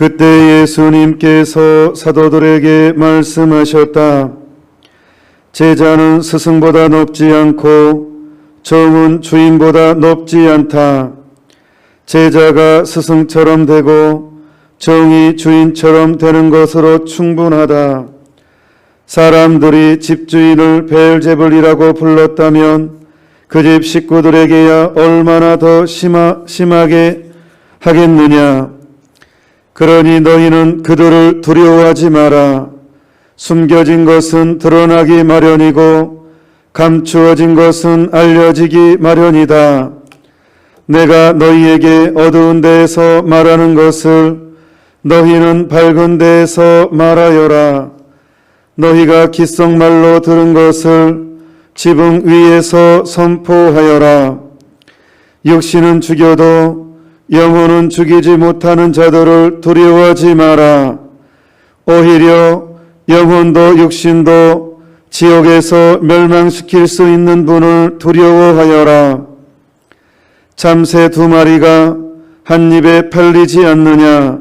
그때 예수님께서 사도들에게 말씀하셨다. 제자는 스승보다 높지 않고 정은 주인보다 높지 않다. 제자가 스승처럼 되고 정이 주인처럼 되는 것으로 충분하다. 사람들이 집주인을 벨제불이라고 불렀다면 그 집 식구들에게야 얼마나 더 심하, 심하게 하겠느냐. 그러니 너희는 그들을 두려워하지 마라. 숨겨진 것은 드러나기 마련이고 감추어진 것은 알려지기 마련이다. 내가 너희에게 어두운 데에서 말하는 것을 너희는 밝은 데에서 말하여라. 너희가 귓속말로 들은 것을 지붕 위에서 선포하여라. 육신은 죽여도 영혼은 죽이지 못하는 자들을 두려워하지 마라. 오히려 영혼도 육신도 지옥에서 멸망시킬 수 있는 분을 두려워하여라. 참새 두 마리가 한 입에 팔리지 않느냐.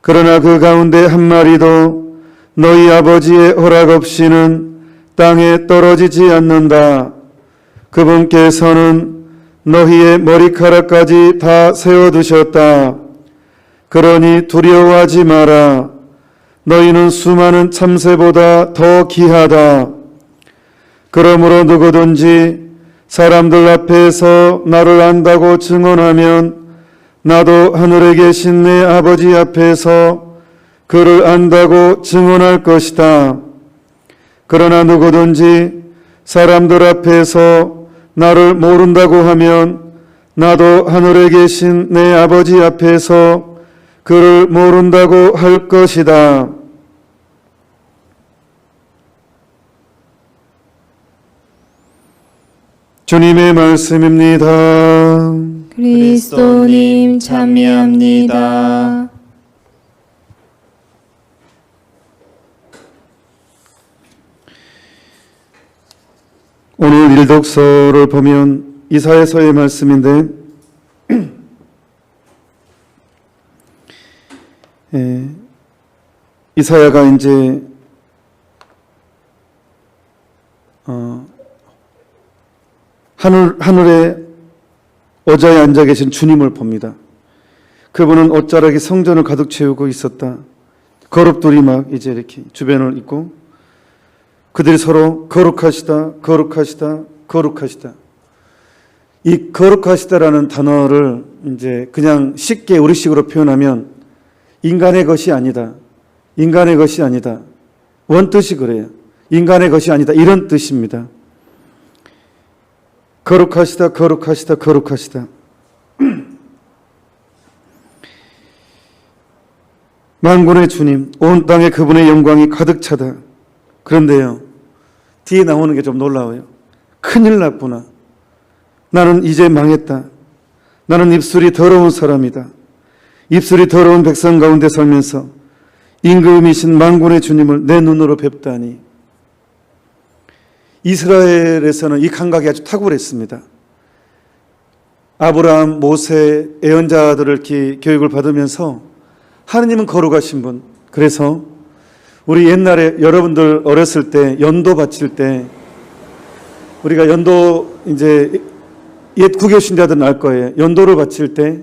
그러나 그 가운데 한 마리도 너희 아버지의 허락 없이는 땅에 떨어지지 않는다. 그분께서는 너희의 머리카락까지 다 세워두셨다. 그러니 두려워하지 마라. 너희는 수많은 참새보다 더 귀하다. 그러므로 누구든지 사람들 앞에서 나를 안다고 증언하면 나도 하늘에 계신 내 아버지 앞에서 그를 안다고 증언할 것이다. 그러나 누구든지 사람들 앞에서 나를 모른다고 하면 나도 하늘에 계신 내 아버지 앞에서 그를 모른다고 할 것이다. 주님의 말씀입니다. 그리스도님 참여합니다. 오늘 일독서를 보면 이사야서의 말씀인데 예, 이사야가 이제 어, 하늘 하늘에 어자에 앉아 계신 주님을 봅니다. 그분은 옷자락이 성전을 가득 채우고 있었다. 거룩들이 막 이제 이렇게 주변을 있고 그들이 서로 거룩하시다, 거룩하시다, 거룩하시다. 이 거룩하시다라는 단어를 이제 그냥 쉽게 우리식으로 표현하면 인간의 것이 아니다. 인간의 것이 아니다. 원뜻이 그래요. 인간의 것이 아니다. 이런 뜻입니다. 거룩하시다, 거룩하시다, 거룩하시다. 만군의 주님, 온 땅에 그분의 영광이 가득 차다. 그런데요, 뒤에 나오는 게 좀 놀라워요. 큰일 났구나. 나는 이제 망했다. 나는 입술이 더러운 사람이다. 입술이 더러운 백성 가운데 살면서 임금이신 만군의 주님을 내 눈으로 뵙다니. 이스라엘에서는 이 감각이 아주 탁월했습니다. 아브라함, 모세, 예언자들을 교육을 받으면서 하느님은 거룩하신 분. 그래서 우리 옛날에 여러분들 어렸을 때 연도 바칠 때 우리가 연도 이제 옛 구교 신자들은 알 거예요. 연도를 바칠 때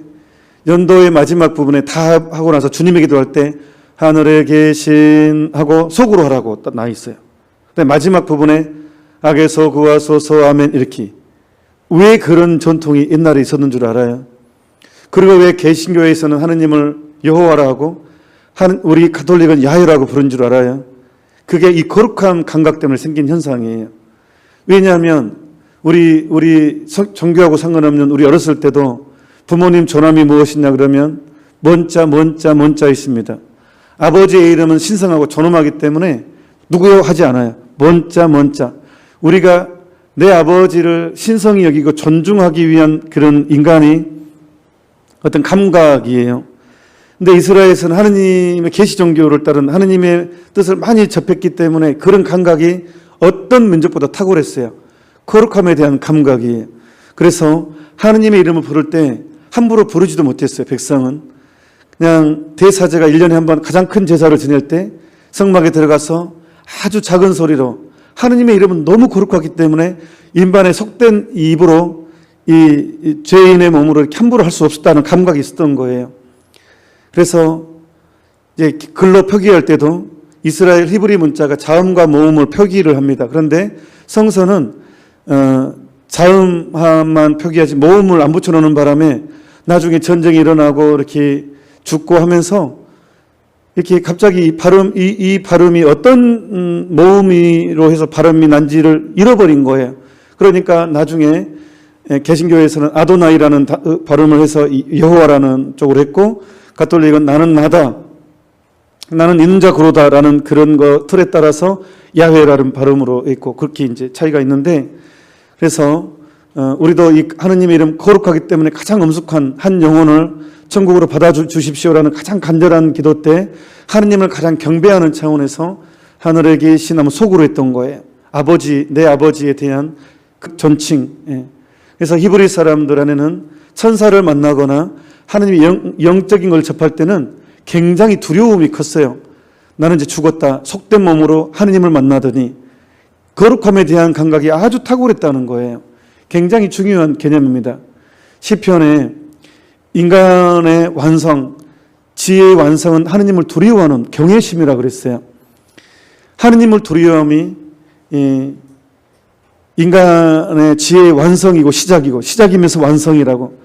연도의 마지막 부분에 다 하고 나서 주님의 기도할 때 하늘에 계신 하고 속으로 하라고 딱 나 있어요. 근데 마지막 부분에 악에서 구하소서 아멘 이렇게 왜 그런 전통이 옛날에 있었는 줄 알아요? 그리고 왜 개신교에서는 하느님을 여호와라 하고 한 우리 가톨릭은 야훼라고 부른 줄 알아요? 그게 이 거룩한 감각 때문에 생긴 현상이에요. 왜냐하면 우리 우리 성- 종교하고 상관없는 우리 어렸을 때도 부모님 조남이 무엇이냐 그러면 먼자 먼자 먼자 있습니다. 아버지의 이름은 신성하고 존엄하기 때문에 누구요 하지 않아요. 먼자 먼자. 우리가 내 아버지를 신성히 여기고 존중하기 위한 그런 인간이 어떤 감각이에요. 근데 이스라엘에서는 하느님의 계시 종교를 따른 하느님의 뜻을 많이 접했기 때문에 그런 감각이 어떤 민족보다 탁월했어요. 거룩함에 대한 감각이에요. 그래서 하느님의 이름을 부를 때 함부로 부르지도 못했어요. 백성은 그냥 대사제가 1년에 한 번 가장 큰 제사를 지낼 때 성막에 들어가서 아주 작은 소리로 하느님의 이름은 너무 거룩하기 때문에 인반의 속된 입으로 이, 이 죄인의 몸으로 이렇게 함부로 할 수 없었다는 감각이 있었던 거예요. 그래서 이제 글로 표기할 때도 이스라엘 히브리 문자가 자음과 모음을 표기를 합니다. 그런데 성서는 어, 자음만 표기하지 모음을 안 붙여놓는 바람에 나중에 전쟁이 일어나고 이렇게 죽고 하면서 이렇게 갑자기 이 발음 이, 이 발음이 어떤 음, 모음으로 해서 발음이 난지를 잃어버린 거예요. 그러니까 나중에 에, 개신교에서는 아도나이라는 다- 어, 발음을 해서 이- 여호와라는 쪽으로 했고 가톨릭은 나는 나다 나는 있는 자 그로다라는 그런 거 틀에 따라서 야훼라는 발음으로 있고 그렇게 이제 차이가 있는데 그래서 어, 우리도 이 하느님의 이름 거룩하기 때문에 가장 엄숙한 한 영혼을 천국으로 받아주십시오라는 가장 간절한 기도 때 하느님을 가장 경배하는 차원에서 하늘에 계신 아마 속으로 했던 거예요. 아버지, 내 아버지에 대한 그 존칭. 예. 그래서 히브리 사람들 안에는 천사를 만나거나 하느님의 영, 영적인 걸 접할 때는 굉장히 두려움이 컸어요. 나는 이제 죽었다. 속된 몸으로 하느님을 만나더니 거룩함에 대한 감각이 아주 탁월했다는 거예요. 굉장히 중요한 개념입니다. 시편에 인간의 완성, 지혜의 완성은 하느님을 두려워하는 경외심이라 그랬어요. 하느님을 두려움이 이 인간의 지혜의 완성이고 시작이고 시작이면서 완성이라고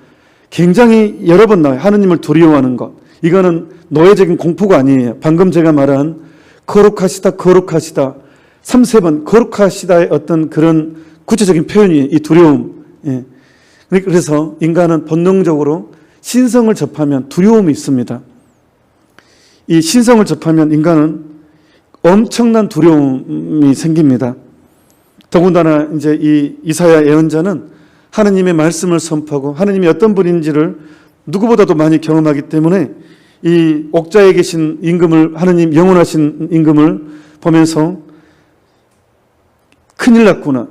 굉장히 여러 번 나와요. 하느님을 두려워하는 것. 이거는 노예적인 공포가 아니에요. 방금 제가 말한 거룩하시다, 거룩하시다. 3, 세번 거룩하시다의 어떤 그런 구체적인 표현이 이 두려움. 예. 그래서 인간은 본능적으로 신성을 접하면 두려움이 있습니다. 이 신성을 접하면 인간은 엄청난 두려움이 생깁니다. 더군다나 이제 이 이사야 예언자는 하느님의 말씀을 선포하고 하느님이 어떤 분인지를 누구보다도 많이 경험하기 때문에 이 옥자에 계신 임금을 하느님 영원하신 임금을 보면서 큰일 났구나.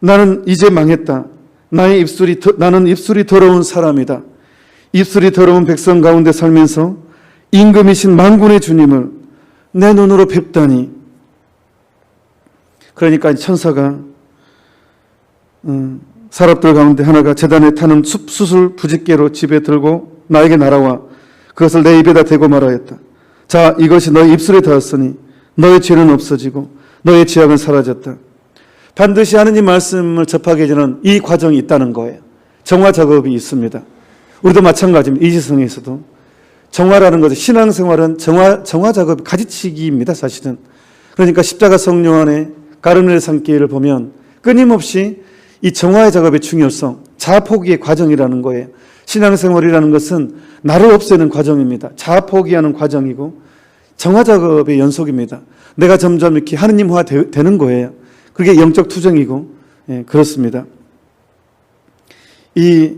나는 이제 망했다. 나의 입술이 더- 나는 입술이 더러운 사람이다. 입술이 더러운 백성 가운데 살면서 임금이신 만군의 주님을 내 눈으로 뵙다니. 그러니까 천사가 음, 사람들 가운데 하나가 재단에 타는 숲 수술 부직개로 집에 들고 나에게 날아와 그것을 내 입에다 대고 말하였다. 자, 이것이 너의 입술에 닿았으니 너의 죄는 없어지고 너의 죄악은 사라졌다. 반드시 하느님 말씀을 접하게 되는 이 과정이 있다는 거예요. 정화 작업이 있습니다. 우리도 마찬가지입니다. 이지성에서도 정화라는 것은 신앙생활은 정화 정화 작업 가지치기입니다. 사실은 그러니까 십자가 성령 안에 가르멜 산기를 보면 끊임없이 이 정화의 작업의 중요성, 자아 포기의 과정이라는 거예요. 신앙생활이라는 것은 나를 없애는 과정입니다. 자아 포기하는 과정이고 정화 작업의 연속입니다. 내가 점점 이렇게 하느님화 되- 되는 거예요. 그게 영적 투정이고 예, 그렇습니다. 이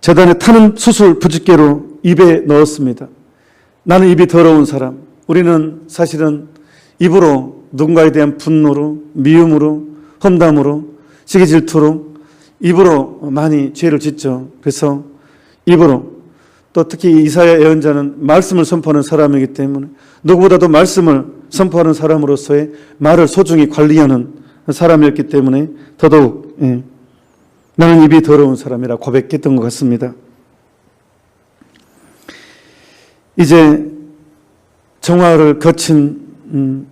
재단에 타는 수술 부직개로 입에 넣었습니다. 나는 입이 더러운 사람. 우리는 사실은 입으로 누군가에 대한 분노로, 미움으로, 험담으로, 시기 질투로 입으로 많이 죄를 짓죠. 그래서 입으로 또 특히 이사야 예언자는 말씀을 선포하는 사람이기 때문에 누구보다도 말씀을 선포하는 사람으로서의 말을 소중히 관리하는 사람이었기 때문에 더더욱 예, 나는 입이 더러운 사람이라 고백했던 것 같습니다. 이제 정화를 거친 음,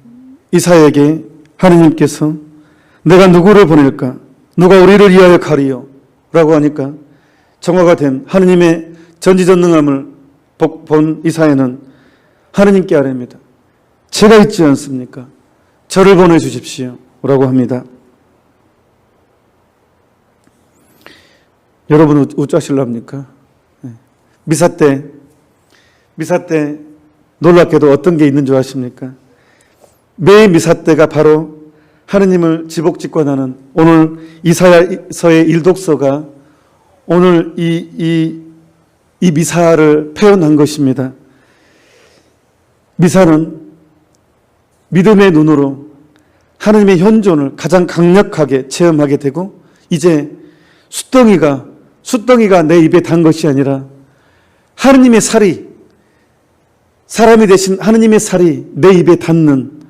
이사에게 하느님께서 내가 누구를 보낼까? 누가 우리를 위하여 가리요? 라고 하니까 정화가 된 하느님의 전지전능함을 복- 본 이사야는 하느님께 아뢰입니다. 제가 있지 않습니까? 저를 보내주십시오. 라고 합니다. 여러분 우- 우짜실랍니까? 네. 미사 때, 미사 때 놀랍게도 어떤 게 있는 줄 아십니까? 매 미사 때가 바로 하느님을 지복직관하는 오늘 이사야서의 일독서가 오늘 이, 이, 이 미사를 표현한 것입니다. 미사는 믿음의 눈으로 하느님의 현존을 가장 강력하게 체험하게 되고 이제 숫덩이가 숫덩이가 내 입에 단 것이 아니라 하느님의 살이 사람이 되신 하느님의 살이 내 입에 닿는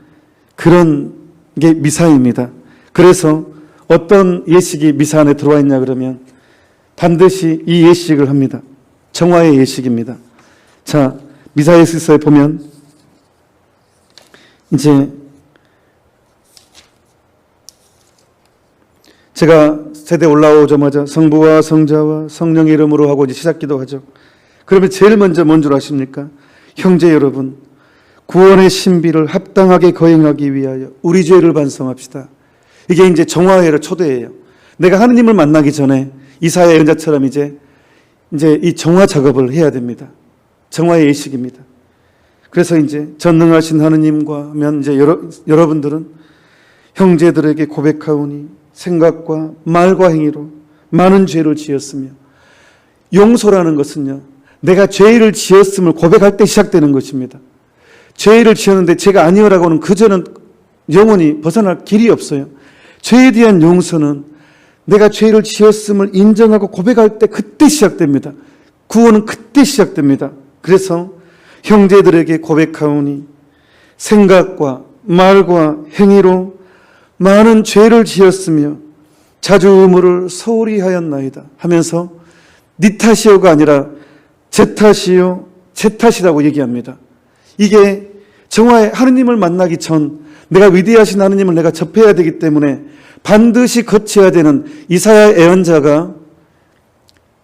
그런 게 미사입니다. 그래서 어떤 예식이 미사 안에 들어와 있냐 그러면 반드시 이 예식을 합니다. 정화의 예식입니다. 자, 미사 예식서에 보면 이제 제가 세대 올라오자마자 성부와 성자와 성령의 이름으로 하고 이제 시작 기도 하죠. 그러면 제일 먼저 뭔 줄 아십니까? 형제 여러분, 구원의 신비를 합당하게 거행하기 위하여 우리 죄를 반성합시다. 이게 이제 정화회의 초대예요. 내가 하느님을 만나기 전에 이사야 연자처럼 이제 이제 이 정화 작업을 해야 됩니다. 정화의 예식입니다. 그래서 이제 전능하신 하느님과 하면 이제 여러, 여러분들은 형제들에게 고백하오니 생각과 말과 행위로 많은 죄를 지었으며 용서라는 것은요. 내가 죄를 지었음을 고백할 때 시작되는 것입니다. 죄를 지었는데 제가 아니오라고 하는 그저는 영원히 벗어날 길이 없어요. 죄에 대한 용서는 내가 죄를 지었음을 인정하고 고백할 때 그때 시작됩니다. 구원은 그때 시작됩니다. 그래서 형제들에게 고백하오니 생각과 말과 행위로 많은 죄를 지었으며 자주 의무를 소홀히 하였나이다 하면서 네 탓이요가 아니라 제 탓이요 제 탓이라고 얘기합니다. 이게 정화의 하느님을 만나기 전 내가 위대하신 하느님을 내가 접해야 되기 때문에 반드시 거쳐야 되는 이사야 애언자가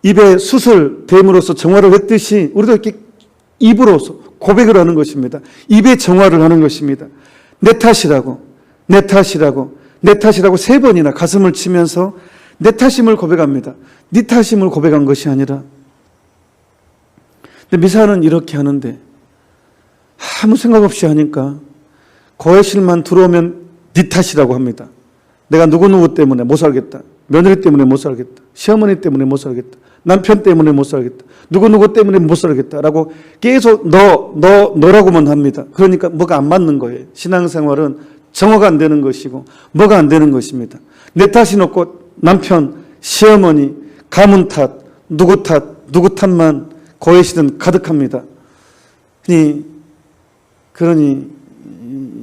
입에 수술 됨으로써 정화를 했듯이 우리도 이렇게 입으로서 고백을 하는 것입니다. 입에 정화를 하는 것입니다. 내 탓이라고, 내 탓이라고, 내 탓이라고 세 번이나 가슴을 치면서 내 탓임을 고백합니다. 네 탓임을 고백한 것이 아니라. 근데 미사는 이렇게 하는데 아무 생각 없이 하니까 거해실만 들어오면 네 탓이라고 합니다. 내가 누구누구 때문에 못 살겠다. 며느리 때문에 못 살겠다. 시어머니 때문에 못 살겠다. 남편 때문에 못 살겠다. 누구누구 때문에 못 살겠다라고 계속 너, 너, 너라고만 합니다. 그러니까 뭐가 안 맞는 거예요. 신앙생활은 정화가 안 되는 것이고 뭐가 안 되는 것입니다. 내 탓이 없고 남편, 시어머니, 가문 탓, 누구 탓, 누구 탓만 고해실은 가득합니다. 그러니, 그러니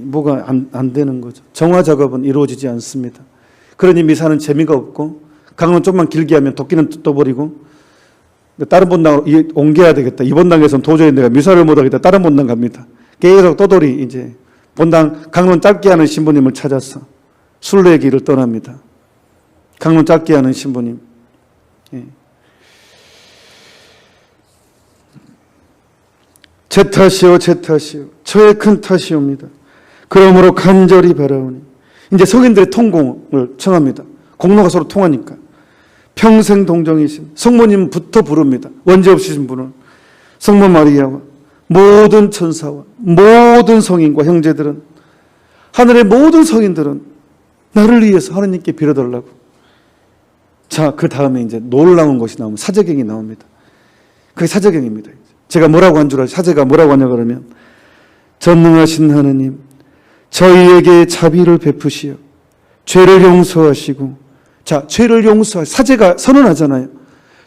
뭐가 안, 안 되는 거죠. 정화 작업은 이루어지지 않습니다. 그러니 미사는 재미가 없고 강은 좀만 길게 하면 도끼는 떠버리고 다른 이- 옮겨야 되겠다. 이번 당에서는 도저히 내가 미사를 못하겠다. 다른 본당 갑니다. 계속 떠돌이 이제 본당 강론 짧게 하는 신부님을 찾아서 순례의 길을 떠납니다. 강론 짧게 하는 신부님. 예. 제 탓이요, 제 탓이요. 저의 큰 탓이옵니다. 그러므로 간절히 바라오니. 이제 성인들의 통공을 청합니다. 공로가 서로 통하니까. 평생 동정이신 성모님부터 부릅니다. 원죄 없으신 분은. 성모 마리아와 모든 천사와 모든 성인과 형제들은 하늘의 모든 성인들은 나를 위해서 하느님께 빌어달라고. 자, 그 다음에 이제 놀라운 것이 나오면 사제경이 나옵니다. 그게 사제경입니다. 제가 뭐라고 한줄 아세요? 사제가 뭐라고 하냐 그러면 전능하신 하느님 저희에게 자비를 베푸시어 죄를 용서하시고 자 죄를 용서 사제가 선언하잖아요.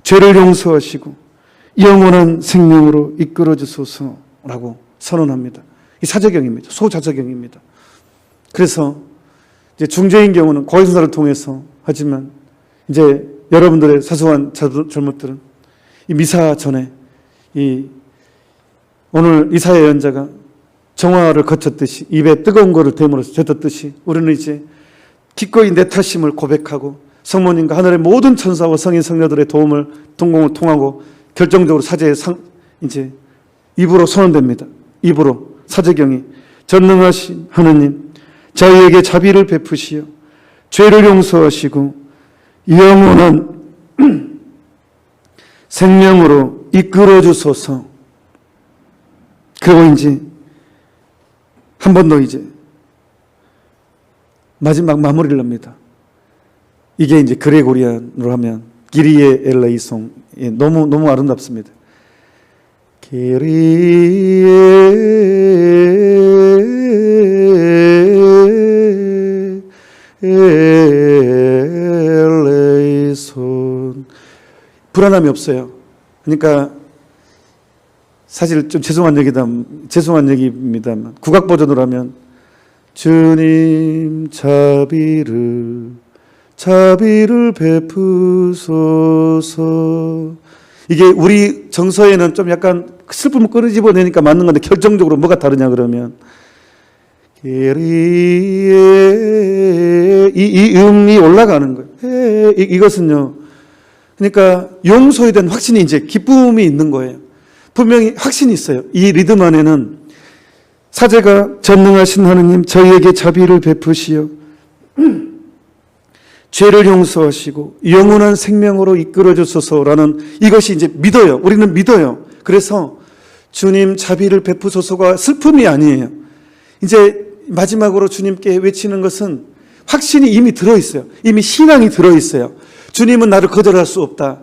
죄를 용서하시고 영원한 생명으로 이끌어 주소서라고 선언합니다. 이 사제경입니다. 소자제경입니다. 그래서 이제 중재인 경우는 고해선사를 통해서 하지만 이제 여러분들의 사소한 자- 잘못들은 이 미사 전에 이 오늘 이사의 연자가 정화를 거쳤듯이 입에 뜨거운 거를 대물어서 뱉었듯이 우리는 이제 기꺼이 내 탓임을 고백하고 성모님과 하늘의 모든 천사와 성인 성녀들의 도움을 동공을 통하고 결정적으로 사제의 상 이제 입으로 선언됩니다. 입으로 사제경이 전능하신 하느님 저희에게 자비를 베푸시어 죄를 용서하시고 영원한 생명으로 이끌어 주소서. 그리고 이제 한 번 더 이제 마지막 마무리를 합니다. 이게 이제 그레고리안으로 하면 기리에 엘레이송 예, 너무 너무 아름답습니다. 기리에 엘레이송 불안함이 없어요. 그러니까 사실 좀 죄송한 얘기다, 죄송한 얘기입니다만 국악 버전으로 하면 주님 자비를 자비를 베푸소서 이게 우리 정서에는 좀 약간 슬픔을 끌어집어내니까 맞는 건데 결정적으로 뭐가 다르냐 그러면 이, 이 음이 올라가는 거예요. 에, 이, 이것은요. 그러니까 용서에 대한 확신이 이제 기쁨이 있는 거예요. 분명히 확신이 있어요. 이 리듬 안에는 사제가 전능하신 하느님 저희에게 자비를 베푸시어 죄를 용서하시고 영원한 생명으로 이끌어 주소서라는 이것이 이제 믿어요. 우리는 믿어요. 그래서 주님 자비를 베푸소서가 슬픔이 아니에요. 이제 마지막으로 주님께 외치는 것은 확신이 이미 들어 있어요. 이미 신앙이 들어 있어요. 주님은 나를 거절할 수 없다.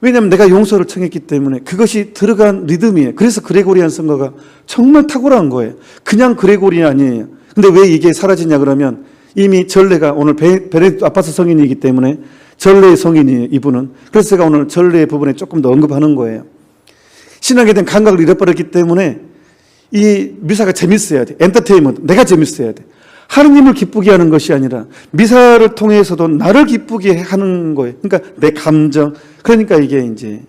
왜냐하면 내가 용서를 청했기 때문에 그것이 들어간 리듬이에요. 그래서 그레고리안 선거가 정말 탁월한 거예요. 그냥 그레고리 아니에요. 근데 왜 이게 사라지냐 그러면 이미 전례가 오늘 베- 베네딕토 아파트 성인이기 때문에 전례의 성인이에요. 이분은. 그래서 제가 오늘 전례의 부분에 조금 더 언급하는 거예요. 신앙에 대한 감각을 잃어버렸기 때문에 이 미사가 재밌어야 돼. 엔터테인먼트. 내가 재밌어야 돼. 하느님을 기쁘게 하는 것이 아니라 미사를 통해서도 나를 기쁘게 하는 거예요. 그러니까 내 감정. 그러니까 이게 이제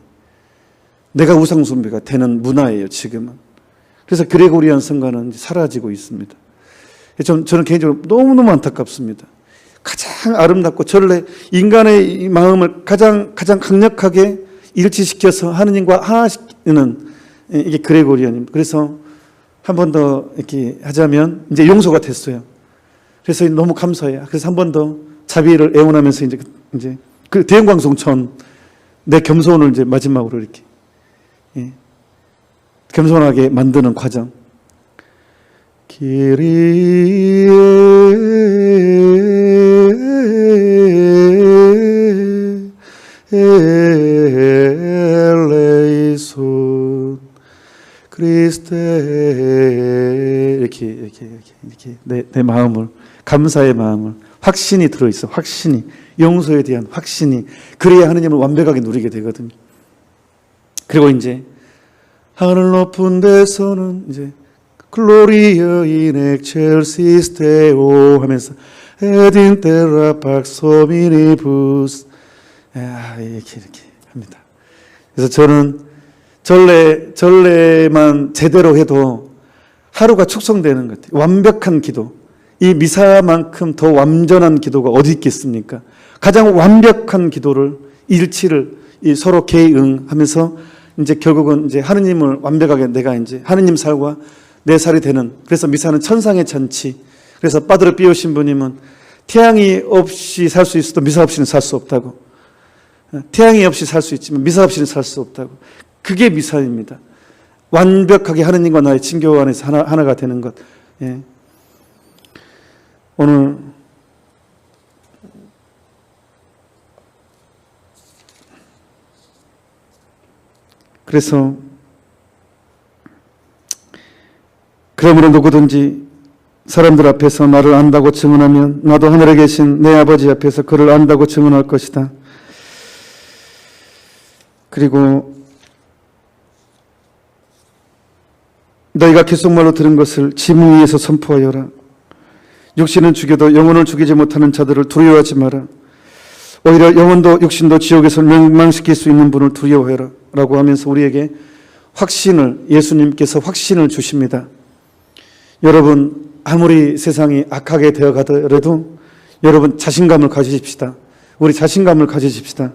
내가 우상숭배가 되는 문화예요, 지금은. 그래서 그레고리안 성가는 사라지고 있습니다. 전, 저는 개인적으로 너무너무 안타깝습니다. 가장 아름답고 전래 인간의 이 마음을 가장 가장 강력하게 일치시켜서 하느님과 하나시키는 이게 그레고리안입니다. 그래서 한 번 더 이렇게 하자면 이제 용서가 됐어요. 그래서 너무 감사해요. 그래서 한 번 더 자비를 애원하면서 이제 그- 이제 그 대형 광송천 내 겸손을 이제 마지막으로 이렇게 예. 겸손하게 만드는 과정. 기리 그리스테 이렇게 이렇게 이렇게 이렇게 내, 내 마음을 감사의 마음을 확신이 들어 있어 확신이 용서에 대한 확신이 그래야 하느님을 완벽하게 누리게 되거든요. 그리고 이제 하늘 높은 데서는 이제 글로리아 인 엑첼시스 테오 하면서 에딘 테라 박소미니부스 아, 이렇게 이렇게 합니다. 그래서 저는 전례 전례만 제대로 해도 하루가 축성되는 것 같아요. 완벽한 기도. 이 미사만큼 더 완전한 기도가 어디 있겠습니까? 가장 완벽한 기도를 일치를 이 서로 개응하면서 이제 결국은 이제 하느님을 완벽하게 내가 이제 하느님 살과 내 살이 되는 그래서 미사는 천상의 잔치. 그래서 빠드를 삐우신 분님은 태양이 없이 살 수 있어도 미사 없이는 살 수 없다고. 태양이 없이 살 수 있지만 미사 없이는 살 수 없다고. 그게 미사입니다. 완벽하게 하느님과 나의 친교 안에서 하나, 하나가 되는 것. 예. 오늘 그래서 그러므로 누구든지 사람들 앞에서 나를 안다고 증언하면 나도 하늘에 계신 내 아버지 앞에서 그를 안다고 증언할 것이다. 그리고 너희가 귓속말로 들은 것을 지문 위에서 선포하여라. 육신은 죽여도 영혼을 죽이지 못하는 자들을 두려워하지 마라. 오히려 영혼도 육신도 지옥에서 멸망시킬 수 있는 분을 두려워해라. 라고 하면서 우리에게 확신을, 예수님께서 확신을 주십니다. 여러분, 아무리 세상이 악하게 되어 가더라도 여러분 자신감을 가지십시다. 우리 자신감을 가지십시다.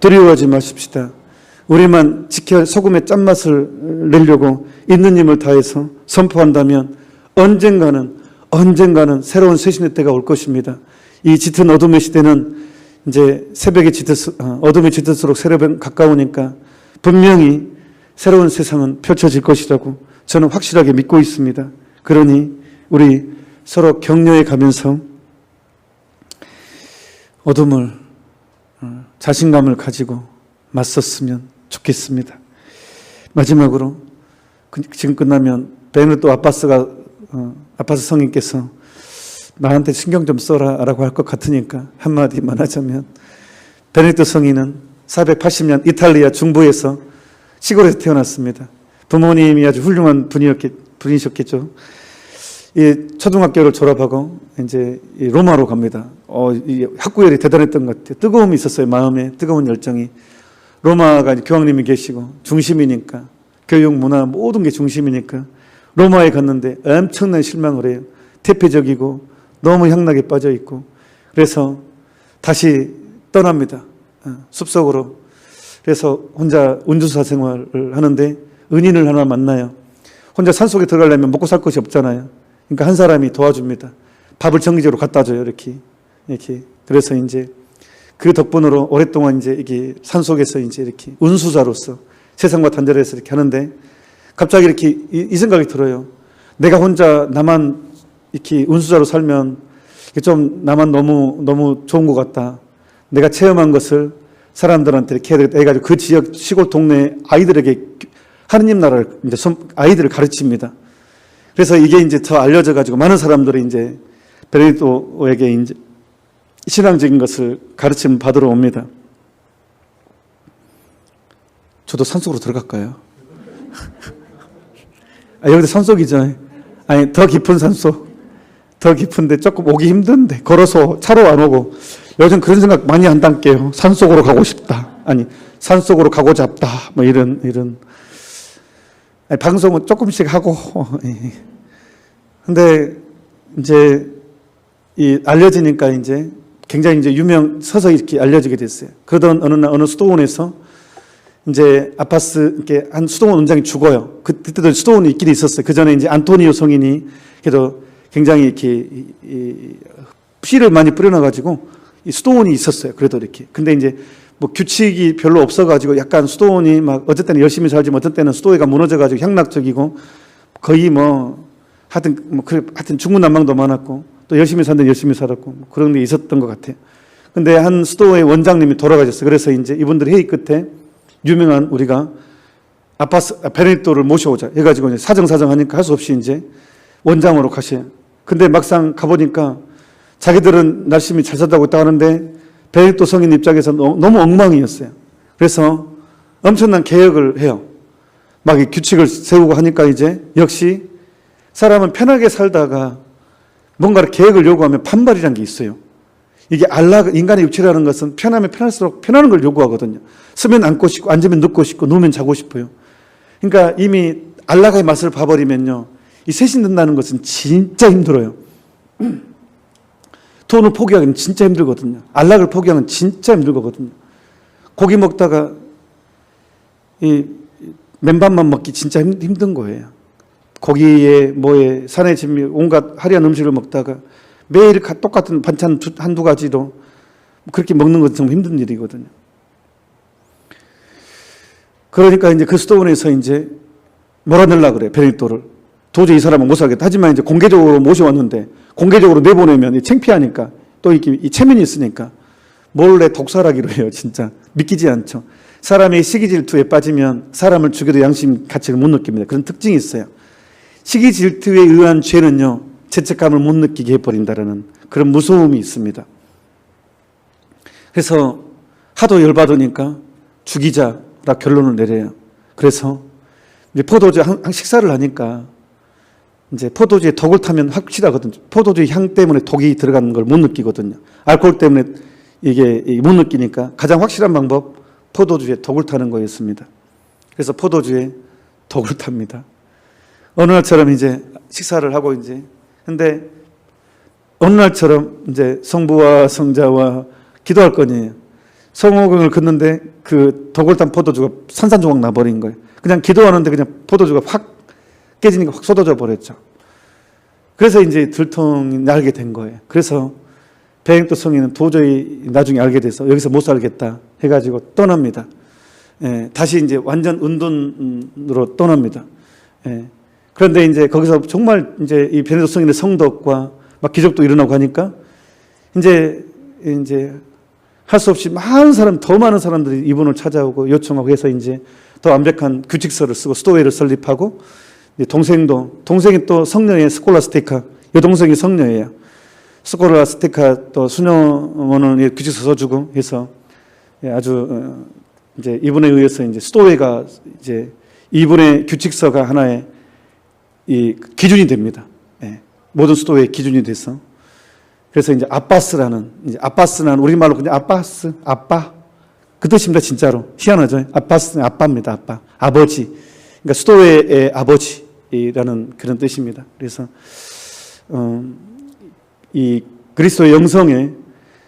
두려워하지 마십시다. 우리만 지켜 소금의 짠맛을 내려고 있는 힘을 다해서 선포한다면 언젠가는 언젠가는 새로운 쇄신의 때가 올 것입니다. 이 짙은 어둠의 시대는 이제 새벽이 짙을수, 어, 어둠이 짙을수록 새벽이 가까우니까 분명히 새로운 세상은 펼쳐질 것이라고 저는 확실하게 믿고 있습니다. 그러니 우리 서로 격려해 가면서 어둠을 어, 자신감을 가지고 맞섰으면 좋겠습니다. 마지막으로 그- 지금 끝나면 베네토 아파스가 어, 아파스 성인께서 나한테 신경 좀 써라라고 할 것 같으니까 한마디만 하자면 베네토 성인은 480년 이탈리아 중부에서 시골에서 태어났습니다. 부모님이 아주 훌륭한 분이었겠, 분이셨겠죠. 이 초등학교를 졸업하고 이제 이 로마로 갑니다. 어, 이 학구열이 대단했던 것 같아요. 뜨거움이 있었어요. 마음에 뜨거운 열정이. 로마가 교황님이 계시고 중심이니까 교육 문화 모든 게 중심이니까 로마에 갔는데 엄청난 실망을 해요. 태폐적이고 너무 향락에 빠져 있고 그래서 다시 떠납니다. 어, 숲속으로. 그래서 혼자 운주사 생활을 하는데 은인을 하나 만나요. 혼자 산속에 들어가려면 먹고 살 것이 없잖아요. 그러니까 한 사람이 도와줍니다. 밥을 정기적으로 갖다 줘요. 이렇게. 이렇게. 그래서 이제 그 덕분으로 오랫동안 이제 이게 산 속에서 이제 이렇게 운수자로서 세상과 단절해서 이렇게 하는데 갑자기 이렇게 이, 이 생각이 들어요. 내가 혼자 나만 이렇게 운수자로 살면 좀 나만 너무 너무 좋은 것 같다. 내가 체험한 것을 사람들한테 이렇게 해가지고 그 지역 시골 동네 아이들에게 하느님 나라를 이제 선- 아이들을 가르칩니다. 그래서 이게 이제 더 알려져 가지고 많은 사람들이 이제 베네디토에게 이제 신앙적인 것을 가르침 받으러 옵니다. 저도 산속으로 들어갈까요? 아, 여기도 산속이죠. 아니, 더 깊은 산속. 더 깊은데 조금 오기 힘든데, 걸어서 차로 안 오고. 요즘 그런 생각 많이 한단게요. 산속으로 가고 싶다. 아니, 산속으로 가고자 합다. 뭐 이런, 이런. 아니, 방송은 조금씩 하고. 예. 근데, 이제, 이, 알려지니까 이제, 굉장히 이제 유명, 서서 이렇게 알려지게 됐어요. 그러던 어느 날, 어느 수도원에서 이제 아파스 이렇게 한 수도원 원장이 죽어요. 그- 그때도 수도원이 있긴 있었어요. 그 전에 이제 안토니오 성인이 그래도 굉장히 이렇게 이, 이, 피를 많이 뿌려놔가지고 이 수도원이 있었어요. 그래도 이렇게. 근데 이제 뭐 규칙이 별로 없어가지고 약간 수도원이 막 어떤 때는 열심히 살지만 어떤 때는 수도회가 무너져가지고 향락적이고 거의 뭐 하여튼 뭐 그래 하여튼 중구난방도 많았고 또 열심히 산데 열심히 살았고 뭐 그런 게 있었던 것 같아요. 근데 한 수도회 원장님이 돌아가셨어요. 그래서 이제 이분들이 회의 끝에 유명한 우리가 아파스 베네토를 모셔오자 해가지고 이제 사정사정 하니까 할 수 없이 이제 원장으로 가셔요. 근데 막상 가보니까 자기들은 열심히 잘 살다고 있다 하는데 베네토 성인 입장에서 너- 너무 엉망이었어요. 그래서 엄청난 개혁을 해요. 막이 규칙을 세우고 하니까 이제 역시 사람은 편하게 살다가 뭔가를 계획을 요구하면 반발이라는 게 있어요. 이게 알라 인간의 육체라는 것은 편하면 편할수록 편하는 걸 요구하거든요. 쓰면 앉고 싶고 앉으면 눕고 싶고 누우면 자고 싶어요. 그러니까 이미 알라가의 맛을 봐버리면요. 이 셋이 든다는 것은 진짜 힘들어요. 돈을 포기하기는 진짜 힘들거든요. 안락을 포기하는 진짜 힘들거든요. 고기 먹다가 이 맨밥만 먹기 진짜 힘- 힘든 거예요. 고기에 뭐에 산의 진미 온갖 화려한 음식을 먹다가 매일 가- 똑같은 반찬 두- 한두 가지로 그렇게 먹는 것은 정말 힘든 일이거든요. 그러니까 이제 그 수도원에서 이제 몰아내려 그래 베네토를 도저히 이 사람은 못 살겠다. 하지만 이제 공개적으로 모셔왔는데 공개적으로 내보내면 이 창피하니까 또 이렇게 이 체면이 있으니까 몰래 독살하기로 해요. 진짜 믿기지 않죠. 사람이 시기 질투에 빠지면 사람을 죽여도 양심 가치를 못 느낍니다. 그런 특징이 있어요. 시기 질투에 의한 죄는요 죄책감을 못 느끼게 해버린다라는 그런 무서움이 있습니다. 그래서 하도 열받으니까 죽이자라 결론을 내려요. 그래서 포도주 식사를 하니까 이제 포도주에 독을 타면 확실하거든요. 포도주 향 때문에 독이 들어가는 걸 못 느끼거든요. 알코올 때문에 이게 이못 느끼니까 가장 확실한 방법 포도주에 독을 타는 거였습니다. 그래서 포도주에 독을 탑니다. 어느 날처럼 이제 식사를 하고 이제 근데 어느 날처럼 이제 성부와 성자와 기도할 거니에요. 성호경을 걷는데 그탄 포도주가 산산조각 나버린 거예요. 그냥 기도하는데 그냥 포도주가 확 깨지니까 확 쏟아져 버렸죠. 그래서 이제 들통이 날게 된 거예요. 그래서 배행도 성인은 도저히 나중에 알게 돼서 여기서 못 살겠다 해가지고 떠납니다. 예, 다시 이제 완전 은둔으로 떠납니다. 예. 그런데 이제 거기서 정말 이제 이 베네도 성인의 성덕과 막 기적도 일어나고 하니까 이제 이제 할 수 없이 많은 사람, 더 많은 사람들이 이분을 찾아오고 요청하고 해서 이제 더 완벽한 규칙서를 쓰고 스토웨이를 설립하고 이제 동생도 동생이 또 성녀의 스콜라스티카 여동생이 성녀예요. 스콜라스티카 또 수녀원은 규칙서 써주고 해서 예, 아주 어, 이제 이분에 의해서 이제 스토웨이가 이제 이분의 규칙서가 하나의 이 기준이 됩니다. 예, 모든 수도의 기준이 돼서. 그래서 이제 아빠스라는 이제 아빠스는 우리말로 그냥 아빠스 아빠. 그 뜻입니다 진짜로. 희한하죠? 아빠스는 아빠입니다 아빠. 아버지. 그러니까 수도의 아버지라는 그런 뜻입니다. 그래서 어, 이 그리스도의 영성에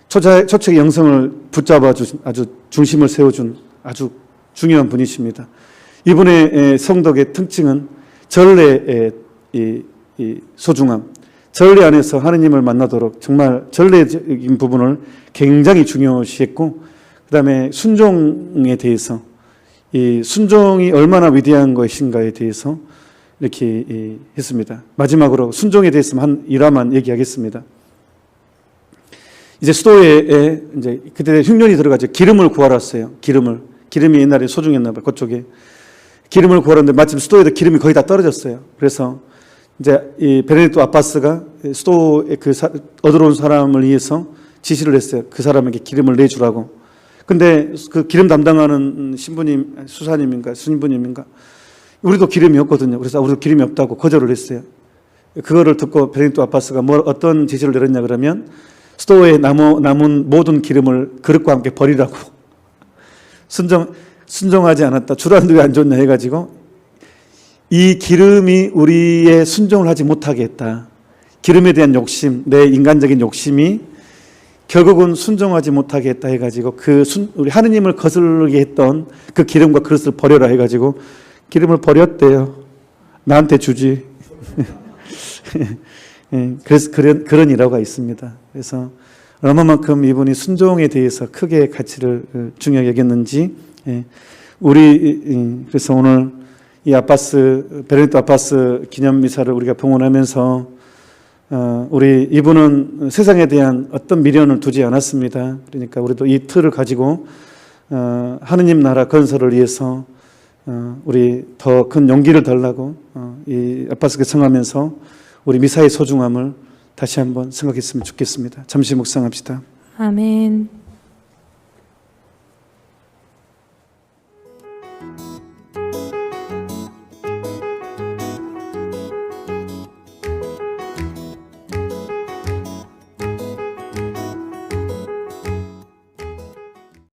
초책의 영성을 붙잡아 주신 아주 중심을 세워준 아주 중요한 분이십니다. 이분의 에, 성덕의 특징은 전례의 이, 이 소중함, 전례 안에서 하느님을 만나도록 정말 전례적인 부분을 굉장히 중요시했고, 그 다음에 순종에 대해서 이 순종이 얼마나 위대한 것인가에 대해서 이렇게 이, 했습니다. 마지막으로 순종에 대해서 한 일화만 얘기하겠습니다. 이제 수도에 이제 그때 흉년이 들어가죠. 기름을 구하렀어요. 기름을 기름이 옛날에 소중했나 봐요. 그쪽에 기름을 구하는데 마침 수도에도 기름이 거의 다 떨어졌어요. 그래서 이제 이 베네딕토 아파스가 수도에 그 사, 얻으러 온 사람을 위해서 지시를 했어요. 그 사람에게 기름을 내주라고. 근데 그 기름 담당하는 신부님, 수사님인가 수님부님인가 우리도 기름이 없거든요. 그래서 우리도 기름이 없다고 거절을 했어요. 그거를 듣고 베네딕토 아파스가 뭐 어떤 지시를 내렸냐 그러면 수도에 남은 모든 기름을 그릇과 함께 버리라고 순종 순종하지 않았다. 주란도 왜안 줬냐 해가지고 이 기름이 우리의 순종을 하지 못하게 했다. 기름에 대한 욕심, 내 인간적인 욕심이 결국은 순종하지 못하게 했다 해가지고 그 순, 우리 하느님을 거슬게 했던 그 기름과 그릇을 버려라 해가지고 기름을 버렸대요. 나한테 주지. 예, 그래서 그런 그런 일화가 있습니다. 그래서 얼마만큼 이분이 순종에 대해서 크게 가치를 어, 중요하게 여겼는지 예, 우리 이, 그래서 오늘 이 아파스 베르니토 아파스 기념 미사를 우리가 봉헌하면서 어, 우리 이분은 세상에 대한 어떤 미련을 두지 않았습니다. 그러니까 우리도 이 틀을 가지고 어, 하느님 나라 건설을 위해서 어, 우리 더 큰 용기를 달라고 어, 이 아파스께 성하면서 우리 미사의 소중함을 다시 한번 생각했으면 좋겠습니다. 잠시 묵상합시다. 아멘.